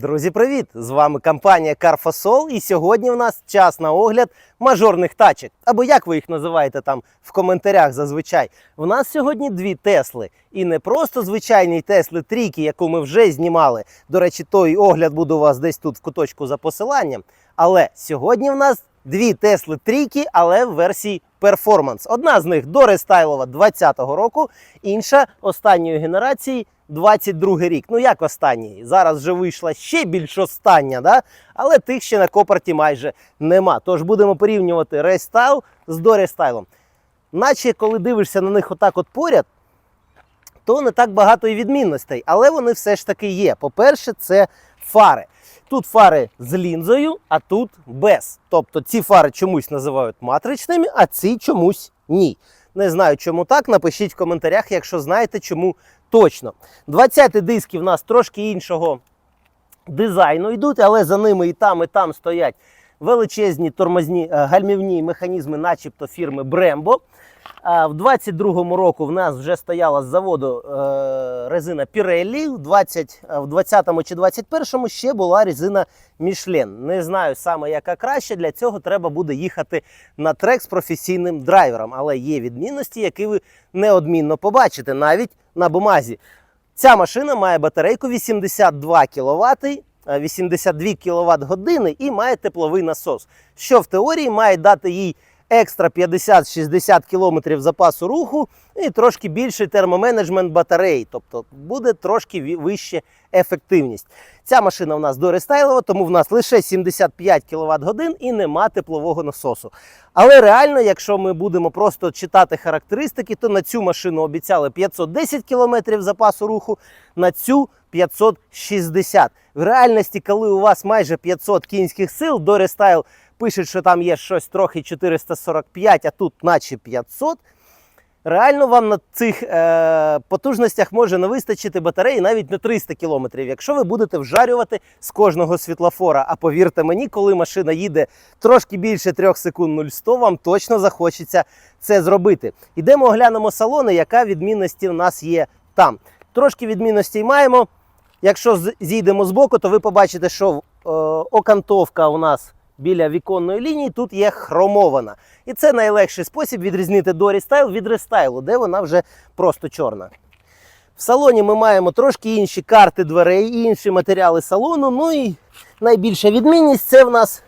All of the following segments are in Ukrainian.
Друзі, привіт! З вами компанія Carfosol і сьогодні в нас час на огляд мажорних тачок. Або як ви їх називаєте там в коментарях зазвичай. В нас сьогодні дві Тесли. І не просто звичайні Тесли трійки, яку ми вже знімали. До речі, той огляд буде у вас десь тут в куточку за посиланням. Але сьогодні в нас дві Тесли трійки, але в версії Performance. Одна з них дорестайлова 2020 року, інша останньої генерації 22 рік. Ну як останній? Зараз вже вийшла ще більш остання, да? але тих ще на копорті майже нема. Тож будемо порівнювати рестайл з дорестайлом. Наче коли дивишся на них отак от поряд, то не так багато і відмінностей, але вони все ж таки є. По-перше, це фари. Тут фари з лінзою, а тут без. Тобто ці фари чомусь називають матричними, а ці чомусь ні. Не знаю, чому так. Напишіть в коментарях, якщо знаєте, чому точно. 20 диски в нас трошки іншого дизайну йдуть, але за ними і там, і там стоять величезні тормозні е, гальмівні механізми, начебто фірми Brembo. В 22-му року в нас вже стояла з заводу е, резина Pirelli, в 20, е, в 20-му чи 21-му ще була резина Michelin. Не знаю саме яка краще, для цього треба буде їхати на трек з професійним драйвером. Але є відмінності, які ви неодмінно побачите навіть на бумазі. Ця машина має батарейку 82 кВт, 82 кВт години і має тепловий насос, що в теорії має дати їй екстра 50-60 км запасу руху і трошки більший термоменеджмент батареї, тобто буде трошки вища ефективність. Ця машина в нас дорестайлова, тому в нас лише 75 кВт годин і нема теплового насосу. Але реально, якщо ми будемо просто читати характеристики, то на цю машину обіцяли 510 км запасу руху, на цю 560. В реальності, коли у вас майже 500 кінських сил, до рестайл пишуть, що там є щось трохи 445, а тут наче 500. Реально вам на цих е, потужностях може не вистачити батареї навіть на 300 км, якщо ви будете вжарювати з кожного світлофора. А повірте мені, коли машина їде трошки більше 3 секунд 0,100, вам точно захочеться це зробити. Ідемо оглянемо салони, яка відмінності в нас є там. Трошки відмінностей маємо. Якщо зійдемо з боку, то ви побачите, що е, окантовка у нас біля віконної лінії тут є хромована. І це найлегший спосіб відрізнити Дорі Стайл від рестайлу, де вона вже просто чорна. В салоні ми маємо трошки інші карти дверей, інші матеріали салону. Ну і найбільша відмінність це в нас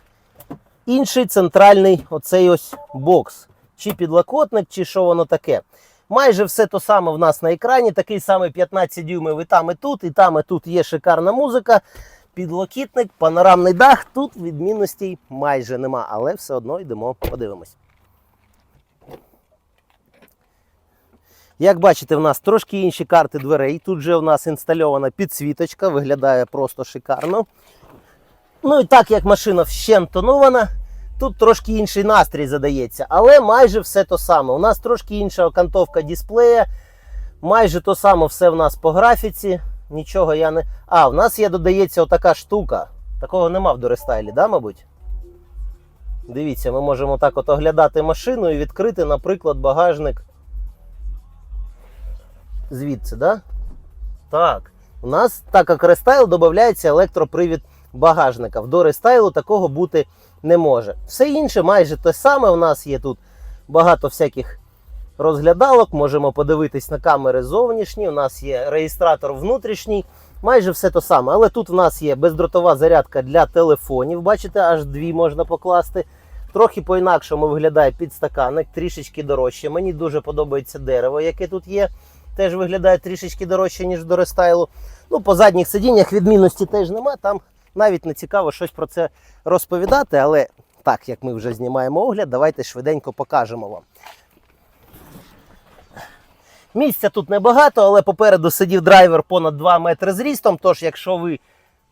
інший центральний оцей ось бокс. Чи підлокотник, чи що воно таке. Майже все то саме в нас на екрані, такий самий 15 дюймів і там, і тут, і там, і тут є шикарна музика. Підлокітник, панорамний дах. Тут відмінностей майже нема, але все одно йдемо, подивимось. Як бачите, в нас трошки інші карти дверей. Тут же в нас інстальована підсвіточка, виглядає просто шикарно. Ну і так як машина вщент тонована, тут трошки інший настрій задається, але майже все то саме. У нас трошки інша окантовка дисплея, майже то саме все в нас по графіці. Нічого я не. А, в нас є, додається отака штука. Такого нема в дорестайлі, да, мабуть? Дивіться, ми можемо так от оглядати машину і відкрити, наприклад, багажник. Звідси, да? Так. У нас, так як рестайл, додається електропривід багажника. В дорестайлу такого бути не може. Все інше майже те саме. У нас є тут багато всяких розглядалок. Можемо подивитись на камери зовнішні. У нас є реєстратор внутрішній. Майже все те саме. Але тут в нас є бездротова зарядка для телефонів. Бачите, аж дві можна покласти. Трохи по-інакшому виглядає підстаканник, трішечки дорожче. Мені дуже подобається дерево, яке тут є. Теж виглядає трішечки дорожче, ніж до рестайлу. Ну, по задніх сидіннях відмінності теж нема. Там навіть не цікаво щось про це розповідати, але так як ми вже знімаємо огляд, давайте швиденько покажемо вам. Місця тут небагато, але попереду сидів драйвер понад 2 метри зрістом. Тож, якщо ви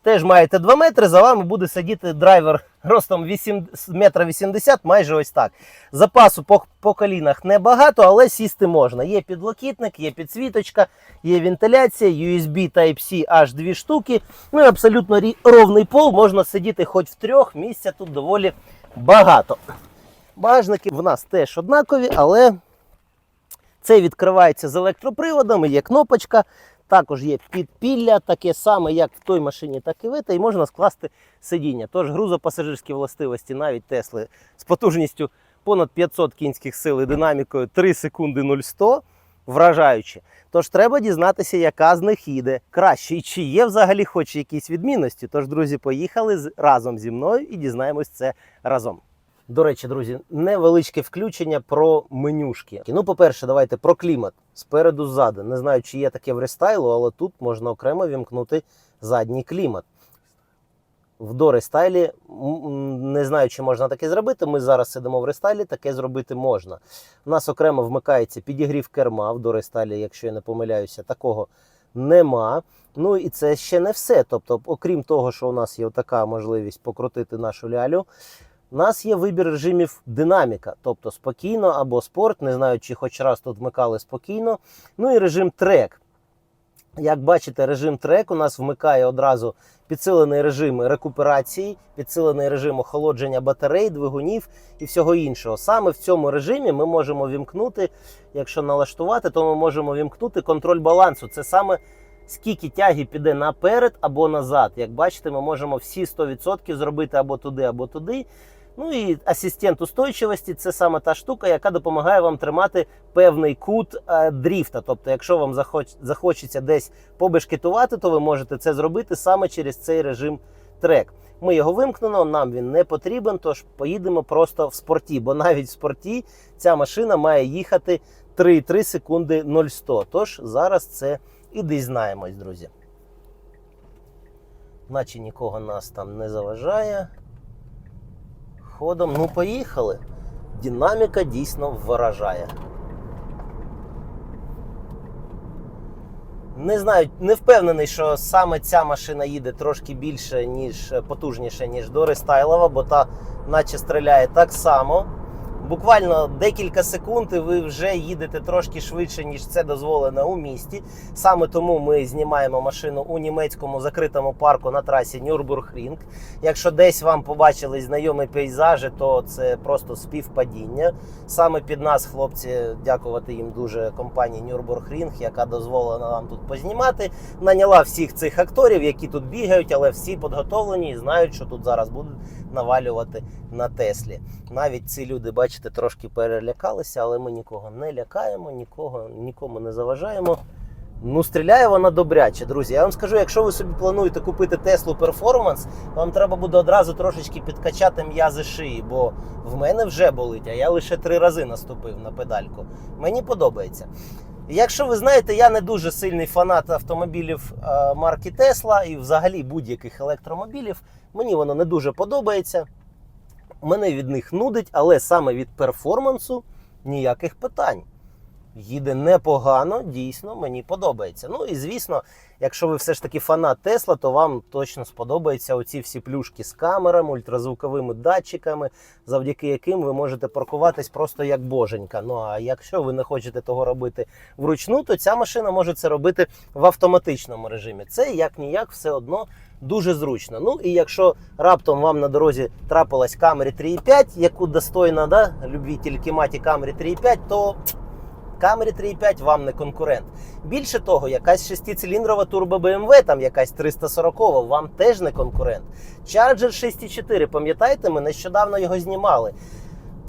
теж маєте 2 метри, за вами буде сидіти драйвер ростом 8, метра 80, майже ось так. Запасу по, по колінах небагато, але сісти можна. Є підлокітник, є підсвіточка, є вентиляція, USB Type-C аж дві штуки. Ну і абсолютно ровний пол, можна сидіти хоч в трьох, місця тут доволі багато. Багажники в нас теж однакові, але цей відкривається з електроприводом, є кнопочка. Також є підпілля, таке саме, як в той машині, так і в этой, і можна скласти сидіння. Тож грузопасажирські властивості навіть Тесли з потужністю понад 500 кінських сил і динамікою 3 секунди 0-100 вражаючі. Тож треба дізнатися, яка з них їде краще, і чи є взагалі хоч якісь відмінності. Тож, друзі, поїхали разом зі мною і дізнаємось це разом. До речі, друзі, невеличке включення про менюшки. Ну, по-перше, давайте про клімат спереду ззаду. Не знаю, чи є таке в рестайлу, але тут можна окремо вімкнути задній клімат. В до рестайлі м, м, не знаю, чи можна таке зробити. Ми зараз сидимо в рестайлі, таке зробити можна. У нас окремо вмикається підігрів керма в до рестайлі, якщо я не помиляюся, такого нема. Ну і це ще не все. Тобто, окрім того, що у нас є така можливість покрутити нашу лялю, у нас є вибір режимів динаміка, тобто спокійно або спорт. Не знаю, чи хоч раз тут вмикали спокійно. Ну і режим трек. Як бачите, режим трек у нас вмикає одразу підсилений режим рекуперації, підсилений режим охолодження батарей, двигунів і всього іншого. Саме в цьому режимі ми можемо вімкнути, якщо налаштувати, то ми можемо вімкнути контроль балансу. Це саме скільки тяги піде наперед або назад. Як бачите, ми можемо всі 100% зробити або туди, або туди. Ну і асистент устойчивості це саме та штука, яка допомагає вам тримати певний кут е, дріфта. Тобто, якщо вам захоч, захочеться десь побешкетувати, то ви можете це зробити саме через цей режим трек. Ми його вимкнено, нам він не потрібен, тож поїдемо просто в спорті, бо навіть в спорті ця машина має їхати 3,3 секунди 0,100. Тож зараз це і дізнаємось, друзі. Наче нікого нас там не заважає. Ходом, ну поїхали. Динаміка дійсно вражає. Не знаю, не впевнений, що саме ця машина їде трошки більше, ніж потужніше, ніж до рестайлова, бо та наче стріляє так само. Буквально декілька секунд і ви вже їдете трошки швидше, ніж це дозволено у місті. Саме тому ми знімаємо машину у німецькому закритому парку на трасі Нюрбургрінг. Якщо десь вам побачили знайомі пейзажі, то це просто співпадіння. Саме під нас, хлопці, дякувати їм дуже компанії Нюрбургрінг, яка дозволила нам тут познімати. Наняла всіх цих акторів, які тут бігають, але всі підготовлені і знають, що тут зараз будуть навалювати на Теслі. Навіть ці люди, бачите, трошки перелякалися, але ми нікого не лякаємо, нікого, нікому не заважаємо. Ну, стріляє вона добряче, друзі. Я вам скажу, якщо ви собі плануєте купити Теслу Performance, вам треба буде одразу трошечки підкачати м'язи шиї, бо в мене вже болить, а я лише три рази наступив на педальку. Мені подобається. Якщо ви знаєте, я не дуже сильний фанат автомобілів е, марки Тесла і взагалі будь-яких електромобілів. Мені воно не дуже подобається. Мене від них нудить, але саме від перформансу ніяких питань. Їде непогано, дійсно, мені подобається. Ну і звісно, якщо ви все ж таки фанат Тесла, то вам точно сподобаються оці всі плюшки з камерами, ультразвуковими датчиками, завдяки яким ви можете паркуватись просто як боженька. Ну а якщо ви не хочете того робити вручну, то ця машина може це робити в автоматичному режимі. Це як ніяк все одно дуже зручно. Ну і якщо раптом вам на дорозі трапилась Camry 3.5, яку достойна да, любитель маті Camry 3.5, то Camry 3.5 вам не конкурент. Більше того, якась шестициліндрова турбо BMW, там якась 340 вам теж не конкурент. Charger 6.4, пам'ятаєте, ми нещодавно його знімали.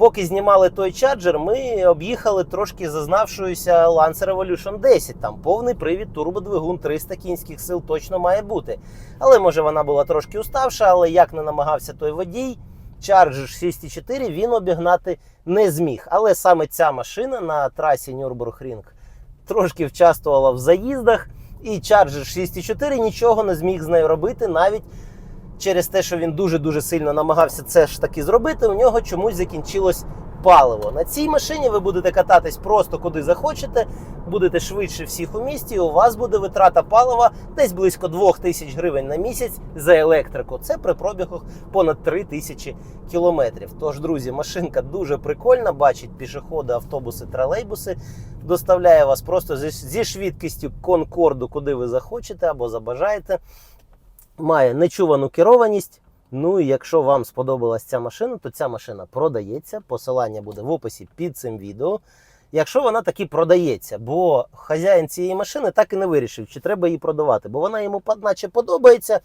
Поки знімали той Charger, ми об'їхали трошки зазнавшуюся Lancer Evolution 10. Там повний привід турбодвигун 300 кінських сил точно має бути. Але може вона була трошки уставша, але як не намагався той водій, Charger 6.4 він обігнати не зміг. Але саме ця машина на трасі Нюрбургрінг трошки вчаствувала в заїздах, і Charger 6.4 нічого не зміг з нею робити навіть. Через те, що він дуже-дуже сильно намагався це ж таки зробити, у нього чомусь закінчилось паливо. На цій машині ви будете кататись просто куди захочете, будете швидше всіх у місті, і у вас буде витрата палива десь близько 2000 гривень на місяць за електрику. Це при пробігах понад 3000 кілометрів. Тож, друзі, машинка дуже прикольна, бачить пішоходи, автобуси, тролейбуси. Доставляє вас просто зі швидкістю конкорду, куди ви захочете або забажаєте. Має нечувану керованість. Ну і якщо вам сподобалась ця машина, то ця машина продається. Посилання буде в описі під цим відео. якщо вона таки продається, бо хазяїн цієї машини так і не вирішив, чи треба її продавати, бо вона йому наче подобається.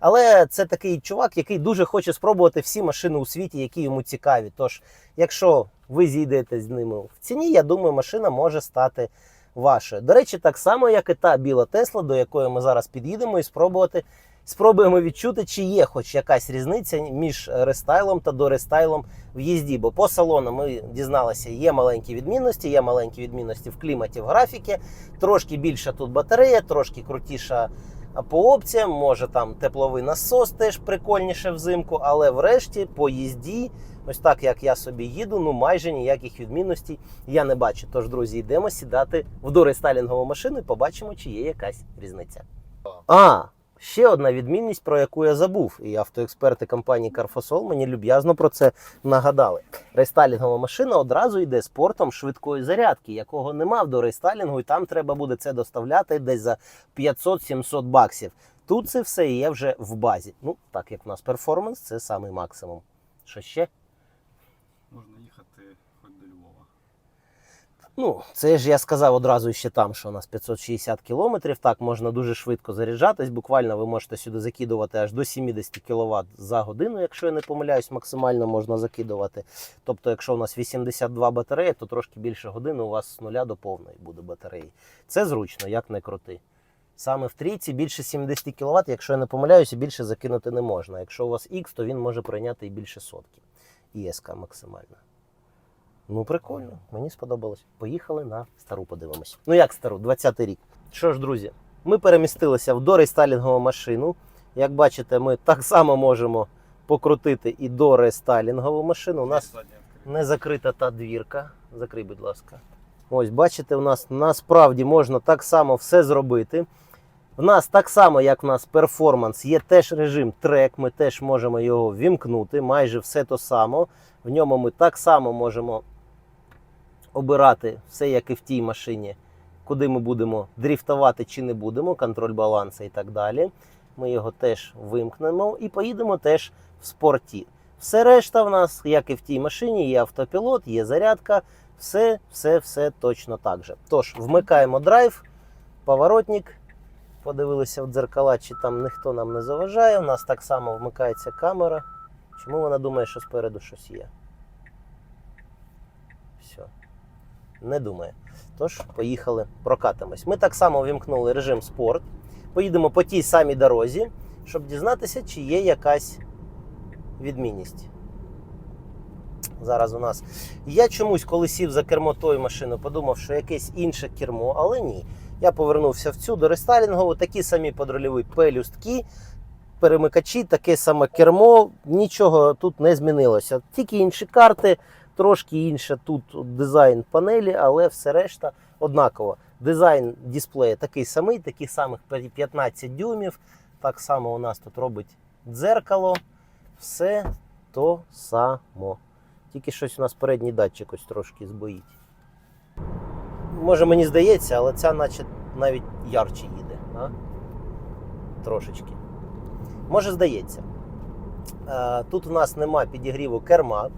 Але це такий чувак, який дуже хоче спробувати всі машини у світі, які йому цікаві. Тож, якщо ви зійдете з ними в ціні, я думаю, машина може стати вашою. До речі, так само, як і та біла Тесла, до якої ми зараз під'їдемо і спробувати. Спробуємо відчути, чи є хоч якась різниця між рестайлом та дорестайлом в їзді. Бо по салону ми дізналися, є маленькі відмінності, є маленькі відмінності в кліматі, в графіки. Трошки більша тут батарея, трошки крутіша по опціям. Може там тепловий насос теж прикольніше взимку, але врешті по їзді, ось так як я собі їду, ну майже ніяких відмінностей я не бачу. Тож, друзі, йдемо сідати в дорестайлінгову машину і побачимо, чи є якась різниця. А, ще одна відмінність, про яку я забув, і автоексперти компанії Carfosol мені люб'язно про це нагадали. Рестайлінгова машина одразу йде з портом швидкої зарядки, якого нема до рестайлінгу, і там треба буде це доставляти десь за 500-700 баксів. Тут це все є вже в базі. Ну, так як в нас перформанс, це самий максимум. Що ще? Можна їхати хоч до Львова. Ну, це ж я сказав одразу ще там, що у нас 560 кілометрів. Так, можна дуже швидко заряджатись. Буквально ви можете сюди закидувати аж до 70 кВт за годину, якщо я не помиляюсь, максимально можна закидувати. Тобто, якщо у нас 82 батареї, то трошки більше години у вас з нуля до повної буде батареї. Це зручно, як не крути. Саме в трійці більше 70 кВт, якщо я не помиляюся, більше закинути не можна. Якщо у вас X, то він може прийняти і більше сотки. ІСК максимальна. Ну, прикольно, мені сподобалось. Поїхали на стару подивимось. Ну як стару, 20-й рік. Що ж, друзі, ми перемістилися в дорестайлінгову машину. Як бачите, ми так само можемо покрутити і дорестайлінгову машину. У нас не закрита та двірка. Закрий, будь ласка. Ось, бачите, у нас насправді можна так само все зробити. В нас так само, як в нас перформанс, є теж режим трек, ми теж можемо його вімкнути, майже все то само. В ньому ми так само можемо обирати все, як і в тій машині, куди ми будемо дріфтувати чи не будемо, контроль балансу і так далі. Ми його теж вимкнемо і поїдемо теж в спорті. Все решта в нас, як і в тій машині, є автопілот, є зарядка, все, все, все точно так же. Тож, вмикаємо драйв, поворотник. Подивилися в дзеркала, чи там ніхто нам не заважає. У нас так само вмикається камера. Чому вона думає, що спереду щось є? Все. Не думає. Тож, поїхали, прокатимось. Ми так само вімкнули режим спорт. Поїдемо по тій самій дорозі, щоб дізнатися, чи є якась відмінність. Зараз у нас. Я чомусь, коли сів за кермо тої машини, подумав, що якесь інше кермо, але ні. Я повернувся в цю до рестайлінгову, такі самі подрольові пелюстки, перемикачі, таке саме кермо. Нічого тут не змінилося. Тільки інші карти, трошки інше тут дизайн панелі, але все решта однаково. Дизайн дисплея такий самий, таких самих 15 дюймів. Так само у нас тут робить дзеркало. Все то само. Тільки щось у нас передній датчик ось трошки збоїть. Може мені здається, але ця наче навіть ярче їде. А? Трошечки. Може здається. Е, Тут у нас нема підігріву керма.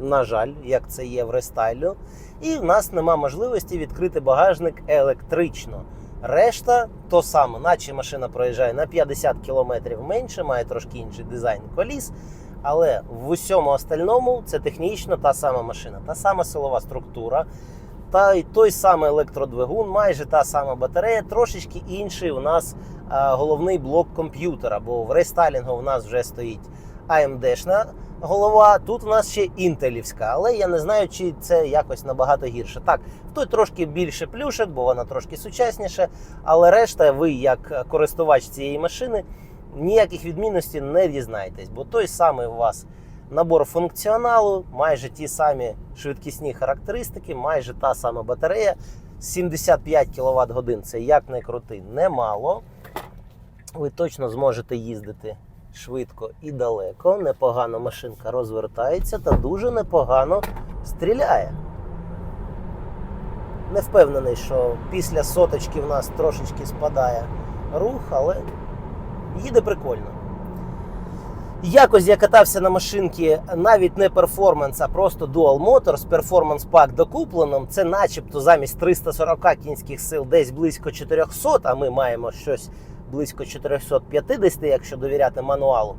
На жаль, як це є в рестайлю. І в нас нема можливості відкрити багажник електрично. Решта то саме, наче машина проїжджає на 50 км менше, має трошки інший дизайн коліс. Але в усьому остальному це технічно та сама машина, та сама силова структура, та й той самий електродвигун, майже та сама батарея, трошечки інший у нас а, головний блок комп'ютера, бо в рестайлінгу у нас вже стоїть AMD-шна голова, тут у нас ще інтелівська, але я не знаю, чи це якось набагато гірше. Так, той трошки більше плюшек, бо вона трошки сучасніша, але решта, ви, як користувач цієї машини, ніяких відмінностей не дізнаєтесь, бо той самий у вас набор функціоналу, майже ті самі швидкісні характеристики, майже та сама батарея. 75 кВт годин це як не крути, немало. Ви точно зможете їздити швидко і далеко. Непогано машинка розвертається та дуже непогано стріляє. Не впевнений, що після соточки в нас трошечки спадає рух, але їде прикольно. Якось я катався на машинці навіть не перформанс, а просто Dual Motors, перформанс пак докуплено. Це начебто замість 340 кінських сил десь близько 400, а ми маємо щось близько 450, якщо довіряти мануалу.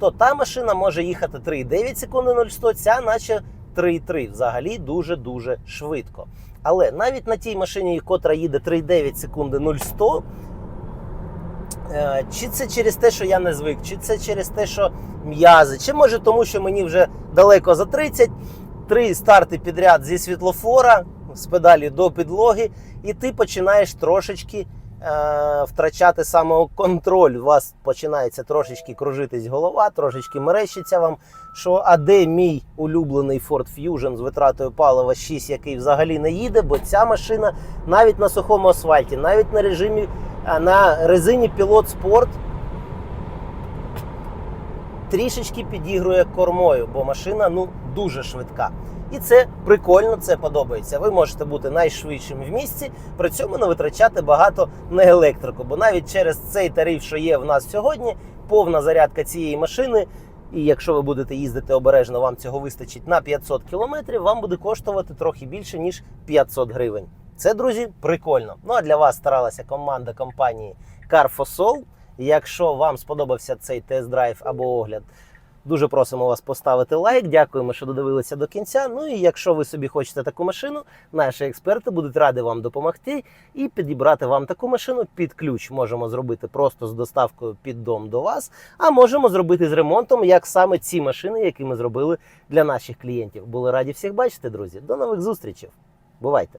То та машина може їхати 3,9 секунди 0,100, ця наче 3,3. Взагалі дуже-дуже швидко. Але навіть на тій машині, котра їде 3,9 секунди 0,100, Е, Чи це через те, що я не звик, чи це через те, що м'язи, чи може тому, що мені вже далеко за 30, три старти підряд зі світлофора, з педалі до підлоги, і ти починаєш трошечки втрачати самоконтроль. У вас починається трошечки кружитись голова, трошечки мерещиться вам, що а де мій улюблений Ford Fusion з витратою палива 6, який взагалі не їде, бо ця машина навіть на сухому асфальті, навіть на режимі на резині Pilot Sport трішечки підігрує кормою, бо машина ну дуже швидка. І це прикольно, це подобається. Ви можете бути найшвидшим в місті, при цьому не витрачати багато на електрику. Бо навіть через цей тариф, що є в нас сьогодні, повна зарядка цієї машини. І якщо ви будете їздити обережно, вам цього вистачить на 500 кілометрів, вам буде коштувати трохи більше ніж 500 гривень. Це, друзі, прикольно. Ну а для вас старалася команда компанії Carfosol. Якщо вам сподобався цей тест-драйв або огляд, дуже просимо вас поставити лайк. Дякуємо, що додивилися до кінця. Ну і якщо ви собі хочете таку машину, наші експерти будуть раді вам допомогти і підібрати вам таку машину під ключ. Можемо зробити просто з доставкою під дом до вас, а можемо зробити з ремонтом, як саме ці машини, які ми зробили для наших клієнтів. Були раді всіх бачити, друзі. До нових зустрічей. Бувайте!